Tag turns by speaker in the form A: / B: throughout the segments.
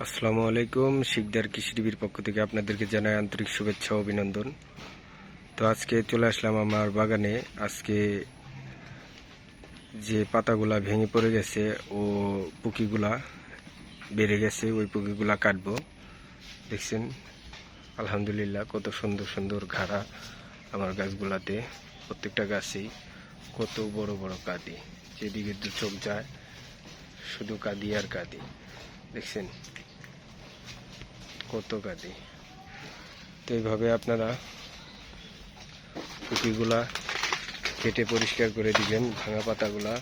A: আসসালামু আলাইকুম, শিকদার কৃষি টিভির পক্ষ থেকে আপনাদেরকে জানাই আন্তরিক শুভেচ্ছা অভিনন্দন। তো আজকে চলে আসলাম আমার বাগানে। আজকে যে পাতাগুলা ভেঙে পড়ে গেছে, ও পুকিগুলা বেড়ে গেছে, ওই পুকিগুলা কাটবো। দেখছেন? আলহামদুলিল্লাহ, কত সুন্দর সুন্দর ঘাড়া আমার গাছগুলাতে, প্রত্যেকটা গাছেই কত বড় বড় কাঁদি। যেদিকে দু চোখ যায়, শুধু কাঁদি আর কাঁদি। দেখছেন? কত কাঁদি তো এইভাবে আপনারা পুঁকিগুলা কেটে পরিষ্কার করে দিবেন, ভাঙা পাতাগুলা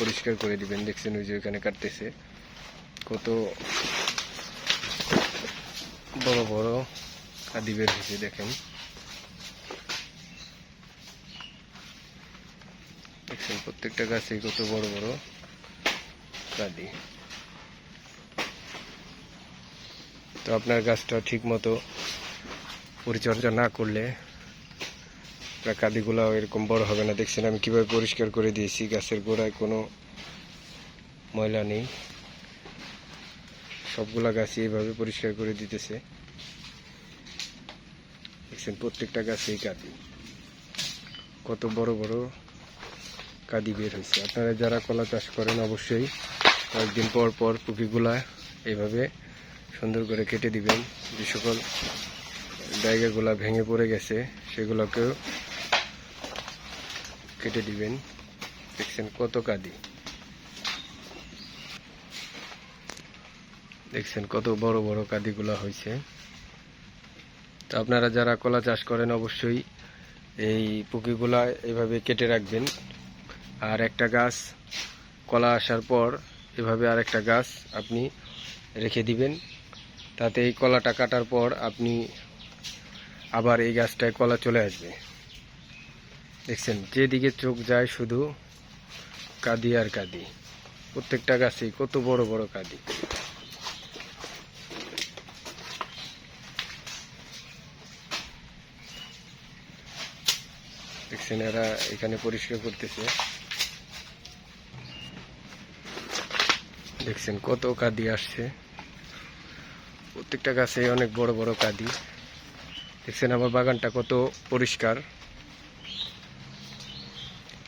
A: পরিষ্কার করে দিবেন। দেখছেন ওই যে ওইখানে কাটতেছে। কত বড় বড় কাঁদি বের হয়েছে, দেখেন। দেখছেন, প্রত্যেকটা গাছে কত বড় বড় কাঁদি তো আপনার গাছটা ঠিক মতো পরিচর্যা না করলে আপনার কাঁদিগুলো এরকম বড় হবে না। দেখছেন আমি কীভাবে পরিষ্কার করে দিয়েছি, গাছের গোড়ায় কোনো ময়লা নেই। সবগুলা গাছই এইভাবে পরিষ্কার করে দিতেছে। দেখছেন প্রত্যেকটা গাছেই কাঁদি। কত বড় বড় কাঁদি বের হয়েছে। আপনারা যারা কলা চাষ করেন অবশ্যই কয়েকদিন পর পর পুকিগুলা এইভাবে সুন্দর করে কেটে দিবেন। যে সকল জায়গাগুলা ভেঙে পড়ে গেছে, সেগুলোকেও কেটে দিবেন। দেখছেন কত কাদি। দেখছেন কত বড় বড় কাদিগুলা হয়েছে। তো আপনারা যারা কলা চাষ করেন, অবশ্যই এই পুকিগুলা এভাবে কেটে রাখবেন। আর একটা গাছ কলা আসার পর এভাবে আর একটা গাছ আপনি রেখে দিবেন। তাতে এই কলাটা কাটার পর আপনি আবার এই গাছটায় কলা চলে আসবে। দেখছেন, যেদিকে চোখ যায় শুধু কাদি আর কাদি। প্রত্যেকটা গাছেই কত বড় বড় কাদি। দেখছেন, এরা এখানে পরিষ্কার করতেছে। দেখছেন, কত কাদি আসছে। প্রত্যেকটা গাছে অনেক বড় বড় কাদি। দেখছেন আমার বাগানটা কত পরিষ্কার।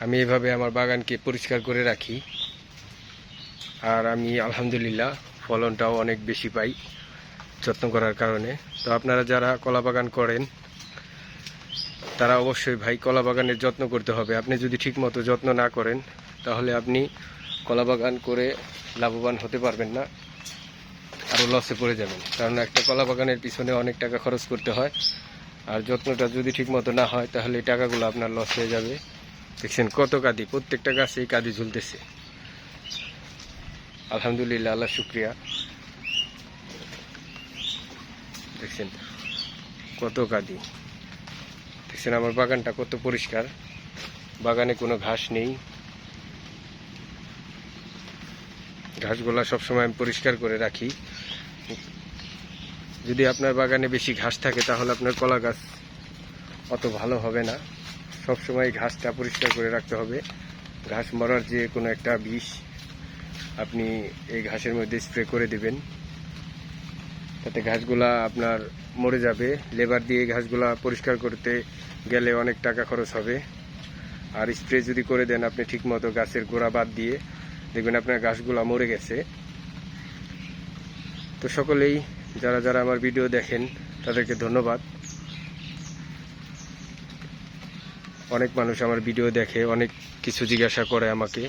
A: আমি এভাবে আমার বাগানকে পরিষ্কার করে রাখি। আর আমি আলহামদুলিল্লাহ ফলনটাও অনেক বেশি পাই যত্ন করার কারণে। তো আপনারা যারা কলা বাগান করেন, তারা অবশ্যই ভাই কলা বাগানের যত্ন করতে হবে। আপনি যদি ঠিকমতো যত্ন না করেন, তাহলে আপনি কলা বাগান করে লাভবান হতে পারবেন না। আরও লসে পড়ে যাবেন। কারণ একটা কলা বাগানের পিছনে অনেক টাকা খরচ করতে হয়। আর যত্নটা যদি ঠিকমতো না হয়, তাহলে এই টাকাগুলো আপনার লস হয়ে যাবে। দেখছেন কত কাদি, প্রত্যেকটা গাছেই কাদি ঝুলতেছে। আলহামদুলিল্লাহ, আল্লাহ শুক্রিয়া। দেখছেন কত কাদি। দেখছেন আমার বাগানটা কত পরিষ্কার। বাগানে কোনো ঘাস নেই। ঘাসগুলা সবসময় আমি পরিষ্কার করে রাখি। যদি আপনার বাগানে বেশি ঘাস থাকে, তাহলে আপনার কলা গাছ অত ভালো হবে না। সবসময় ঘাসটা পরিষ্কার করে রাখতে হবে। ঘাস মরার যে কোনো একটা বিষ আপনি এই ঘাসের মধ্যে স্প্রে করে দেবেন। তাতে ঘাসগুলা আপনার মরে যাবে। লেবার দিয়ে ঘাসগুলা পরিষ্কার করতে গেলে অনেক টাকা খরচ হবে। আর স্প্রে যদি করে দেন, আপনি ঠিকমতো গাছের গোড়া বাদ দিয়ে দেখবেন আপনার গাছগুলা মরে গেছে। তো সকলেই, যারা যারা আমার ভিডিও দেখেন, তাদেরকে ধন্যবাদ। অনেক মানুষ আমার ভিডিও দেখে, অনেক কিছু জিজ্ঞাসা করে আমাকে।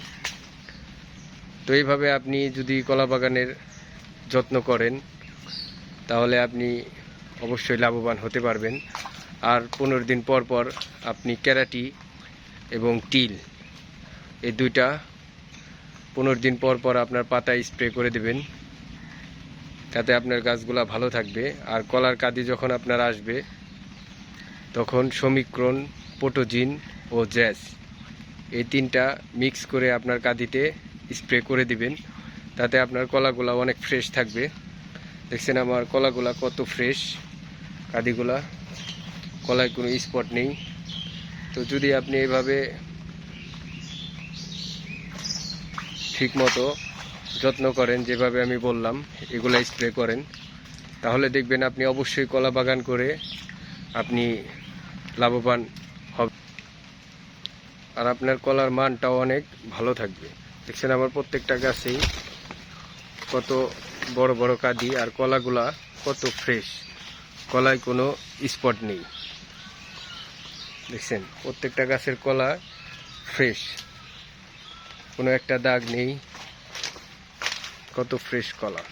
A: তো এইভাবে আপনি যদি কলা বাগানের যত্ন করেন, তাহলে আপনি অবশ্যই লাভবান হতে পারবেন। আর পনেরো দিন পর পর আপনি ক্যারাটি এবং টিল, এই দুইটা পনেরো দিন পর পর আপনার পাতায় স্প্রে করে দেবেন। তাতে আপনার গাছগুলা ভালো থাকবে। আর কলার কাদি যখন আপনার আসবে, তখন সমীক্রণ, পোটোজিন ও জ্যাস এই তিনটা মিক্স করে আপনার কাদিতে স্প্রে করে দিবেন। তাতে আপনার কলাগুলা অনেক ফ্রেশ থাকবে। দেখছেন আমার কলাগুলা কত ফ্রেশ কাদিগুলা। কলায় কোনো স্পট নেই। তো যদি আপনি এভাবে ঠিকমতো যত্ন করেন, যেভাবে আমি বললাম এগুলো স্প্রে করেন। তাহলে দেখবেন আপনি অবশ্যই কলা বাগান করে আপনি লাভবান হবে আর আপনার কলার মানটাও অনেক ভালো থাকবে। দেখছেন আমার প্রত্যেকটা গাছেই কত বড় বড় কাদি, আর কলাগুলা কত ফ্রেশ কলায় কোনো স্পট নেই। দেখছেন, প্রত্যেকটা গাছের কলা ফ্রেশ কোনো একটা দাগ নেই। কত ফ্রেশ কলা।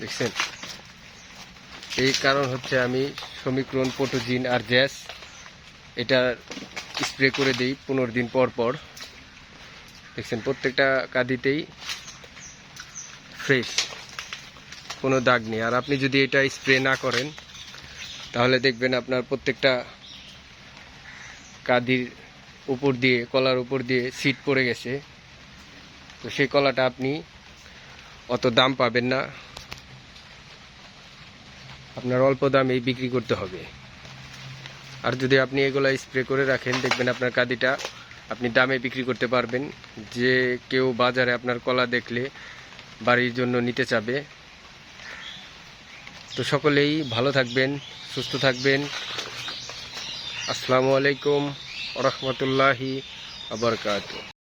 A: দেখছেন? এই কারণ হচ্ছে আমি সমীকরণ পোটোজিন আর জ্যাস এটা স্প্রে করে দিই পনেরো দিন পর পর। দেখছেন? প্রত্যেকটা কাঁদিতেই ফ্রেশ কোনো দাগ নেই। আর আপনি যদি এটা স্প্রে না করেন, তাহলে দেখবেন আপনার প্রত্যেকটা কাদির উপর দিয়ে, কলার উপর দিয়ে সিট পড়ে গেছে। তো সেই কলাটা আপনি অত দাম পাবেন না। আপনার অল্প দামেই বিক্রি করতে হবে। আর যদি আপনি এগুলা স্প্রে করে রাখেন, দেখবেন আপনার কাদিটা আপনি দামে বিক্রি করতে পারবেন। যে কেউ বাজারে আপনার কলা দেখলে বাড়ির জন্য নিতে চাবে। তো সকলেই ভালো থাকবেন, সুস্থ থাকবেন। আসসালামু আলাইকুম। রহমতুল্লাহি আবরকাত